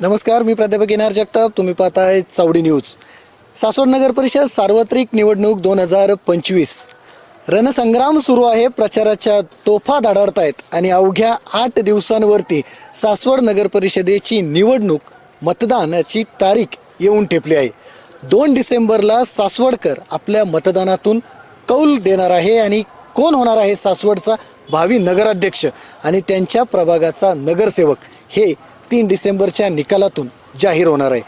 नमस्कार मी प्राध्यापक येणार जगताप. तुम्ही पाहताय चावडी न्यूज. सासवड नगर परिषद सार्वत्रिक निवडणूक दोन हजार पंचवीस. रणसंग्राम सुरू आहे प्रचाराच्या तोफा धाडाडत आहेत आणि अवघ्या आठ दिवसांवरती सासवड नगर परिषदेची निवडणूक मतदानाची तारीख येऊन ठेपली आहे. दोन डिसेंबरला सासवडकर आपल्या मतदानातून कौल देणार आहे आणि कोण होणार आहे सासवडचा भावी नगराध्यक्ष आणि त्यांच्या प्रभागाचा नगरसेवक हे तीन डिसेंबरच्या निकालातून जाहीर होणार आहे.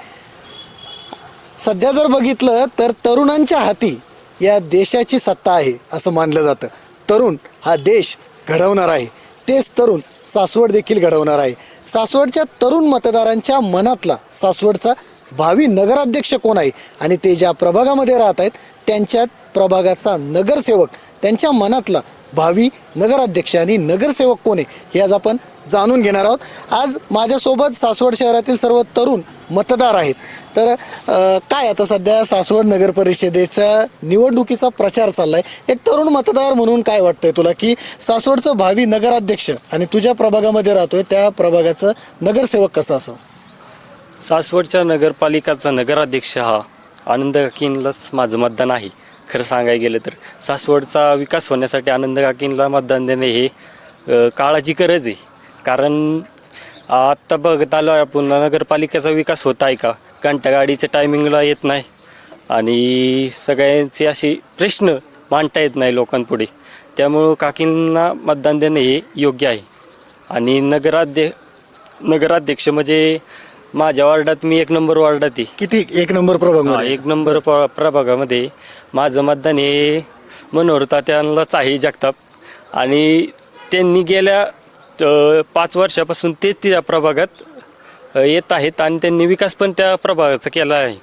सध्या जर बघितलं तर तरुणांच्या हाती या देशाची सत्ता आहे असं मानलं जातं. तरुण हा देश घडवणार आहे. तेच तरुण सासवड देखील घडवणार आहे. सासवडच्या तरुण मतदारांच्या मनातला सासवडचा भावी नगराध्यक्ष कोण आहे? आणि ते ज्या प्रभागामध्ये राहत आहेत त्यांच्या प्रभागाचा नगरसेवक त्यांच्या मनातलं भावी नगराध्यक्ष आणि नगरसेवक कोण आहे हे आज आपण जाणून घेणार आहोत. आज माझ्यासोबत सासवड शहरातील सर्व तरुण मतदार आहेत. तर काय आता सध्या सासवड नगर परिषदेचा निवडणुकीचा प्रचार चाललाय? एक तरुण मतदार म्हणून काय वाटतंय तुला की सासवडचं भावी नगराध्यक्ष आणि तुझ्या प्रभागामध्ये राहतोय त्या प्रभागाचं नगरसेवक कसं असं? सासवडच्या नगरपालिकाचा नगराध्यक्ष हा आनंद काकींलाच माझं मतदान आहे. खरं सांगायला गेलं तर सासवडचा विकास होण्यासाठी आनंद काकींना मतदान देणे हे अ, काळाची गरज आहे. कारण आत्ता बघत आलो आहे आपण नगरपालिकेचा विकास होत आहे का? घंटागाडीच्या टायमिंगला येत नाही. आणि सगळ्यांचे असे प्रश्न मांडता येत नाही लोकांपुढे. त्यामुळं काकींना मतदान देणे हे योग्य आहे. आणि नगराध्य नगराध्यक्ष म्हणजे माझ्या वार्डात मी एक नंबर वार्डात आहे. किती? एक नंबर प्रभाग एक नंबर प प्रभागामध्ये माझं मतदान हे मनोहर तात्यांनाच आहे जगताप. आणि त्यांनी गेल्या अ, पाच वर्षापासून ते त्या प्रभागात अ, येत आहेत आणि त्यांनी विकास पण त्या प्रभागाचा केला आहे.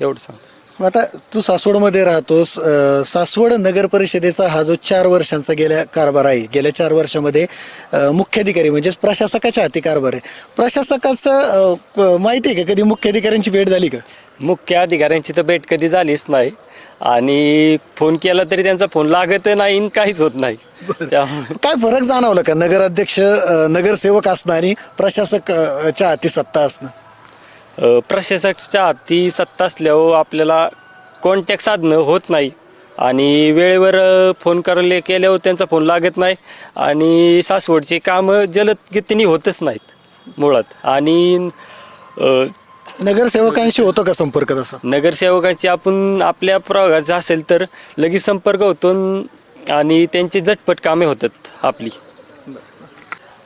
एवढं सांग आता तू सासवडमध्ये राहतोस अ, सासवड नगर परिषदेचा हा जो चार वर्षांचा गेल्या कारभार आहे गेल्या चार वर्षामध्ये अ, मुख्याधिकारी म्हणजेच प्रशासकाच्या हाती कारभार आहे. प्रशासकाचं अ, क- माहिती आहे का? कधी मुख्याधिकाऱ्यांची भेट झाली का? मुख्य अधिकाऱ्यांची तर भेट कधी झालीच नाही. आणि फोन केला तरी त्यांचा फोन लागत नाही आणि काहीच होत नाही. त्यामुळे काय फरक जाणवलं का? नगराध्यक्ष अ, नगरसेवक असणं आणि प्रशासक अ, च्या हाती सत्ता असणं? प्रशासकाच्या हाती सत्ता असल्यावर आपल्याला कॉन्टॅक्ट साधणं होत नाही. आणि वेळेवर फोन करले केल्यावर त्यांचा फोन लागत नाही. आणि सासवडची कामं जलद गतीने होतच नाहीत मुळात. आणि अ, नगरसेवकांशी होतो का संपर्क तसा? नगरसेवकाची आपण आपल्या प्रभागाचं असेल तर लगेच संपर्क होतो आणि त्यांची झटपट कामे होतात आपली.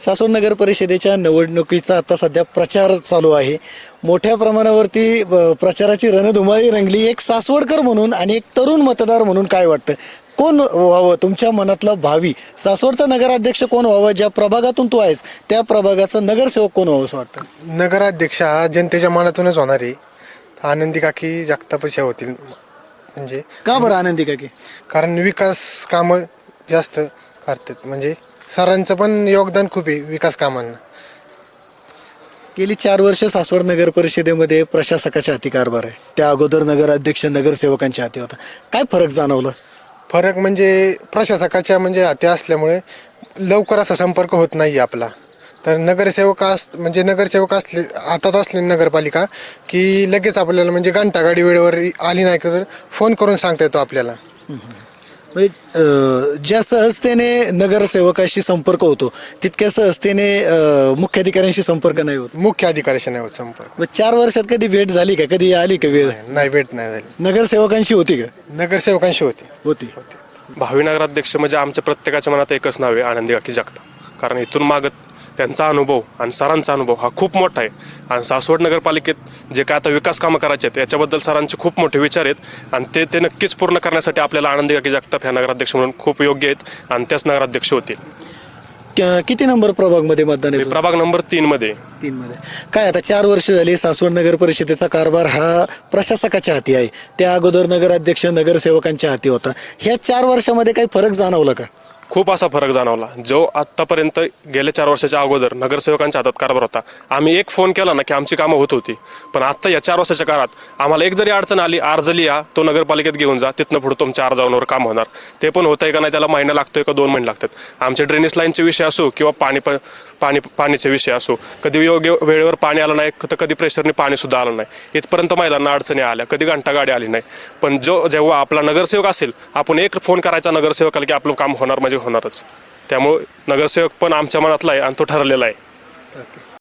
सासवड नगर परिषदेच्या निवडणुकीचा आता सध्या प्रचार चालू आहे. मोठ्या प्रमाणावरती प्रचाराची रणधुमाळी रंगली. एक सासवडकर म्हणून आणि एक तरुण मतदार म्हणून काय वाटतं? कोण व्हावं? तुमच्या मनातलं भावी. सासवडचा नगराध्यक्ष कोण व्हावं? ज्या प्रभागातून तू आहेस त्या प्रभागाचं नगरसेवक कोण व्हावं असं वाटतं? नगराध्यक्ष हा जनतेच्या मनातूनच होणार आहे. आनंदी काकी जगतापशा होतील. म्हणजे का बरं आनंदी काकी? कारण विकास कामं जास्त करतात. म्हणजे सरांचं पण योगदान खूप आहे विकास कामांना. गेली चार वर्ष सासवड नगर परिषदेमध्ये प्रशासकाच्या हाती कारभार आहे. त्या अगोदर नगराध्यक्ष नगरसेवकांच्या हाती होता. काय फरक जाणवलं? फरक म्हणजे प्रशासकाच्या म्हणजे हाती असल्यामुळे लवकर असा संपर्क होत नाही आपला. तर नगरसेवक अस म्हणजे नगरसेवक असले हातात असले नगरपालिका की लगेच आपल्याला म्हणजे घंटागाडी वेळेवर आली नाही तर फोन करून सांगता येतो आपल्याला. म्हणजे अं, ज्या सहजतेने नगरसेवकाशी संपर्क होतो तितक्या सहजतेने अं, मुख्याधिकाऱ्यांशी संपर्क नाही होत. मुख्य अधिकाऱ्याशी नाही होत संपर्क. मग चार वर्षात कधी भेट झाली का? कधी आली का वेळ? नाही भेट नाही झाली. नगरसेवकांशी होती का? नगरसेवकांशी होती. होती. भावी नगराध्यक्ष म्हणजे आमच्या प्रत्येकाच्या मनात एकच नाव आहे आनंदी काकी जगता कारण इथून मागत त्यांचा अनुभव आणि सरांचा अनुभव हा खूप मोठा आहे. आणि सासवड नगरपालिकेत जे काय आता विकास कामं करायचे आहेत याच्याबद्दल सरांचे खूप मोठे विचार आहेत. आणि ते ते नक्कीच पूर्ण करण्यासाठी आपल्याला आनंदी काकी जगताप ह्या नगराध्यक्ष म्हणून खूप योग्य आहेत आणि त्याच नगराध्यक्ष होतील. क- किती नंबर प्रभागमध्ये मतदान ते येतो प्रभाग नंबर तीनमध्ये तीन मध्ये. काय आता चार वर्ष झाली सासवड नगर परिषदेचा कारभार हा प्रशासकाच्या हाती आहे. त्या अगोदर नगराध्यक्ष नगरसेवकांच्या हाती होता. ह्या चार वर्षामध्ये काही फरक जाणवला का? खूप असा फरक जाणवला जो आत्तापर्यंत गेल्या चार वर्षाच्या अगोदर नगरसेवकांच्या हातात कारभार होता. आम्ही एक फोन केला ना की आमची कामं होत होती. पण आत्ता या चार वर्षाच्या काळात आम्हाला एक जरी अडचण आली अर्ज लिहा तो नगरपालिकेत घेऊन जा तिथनं पुढे तुमच्या अर्जावर काम होणार. ते पण होतंय का नाही त्याला महिना लागतोय का दोन महिने लागतात. आमचे ड्रेनेज लाईनचे विषय असो किंवा पाणी प पाणी पाण्याचा विषय असो. कधी योग्य वेळेवर पाणी आलं नाही तर कधी प्रेशरने पाणीसुद्धा आलं नाही. इथपर्यंत महिलांना अडचणी आल्या कधी घंटा गाडी आली नाही. पण जो जेव्हा आपला नगरसेवक असेल आपण एक फोन करायचा नगरसेवकाला की आपलं काम होणार म्हणजे होणारच. त्यामुळे नगरसेवक पण आमच्या मनातला आहे आणि तो ठरलेला आहे.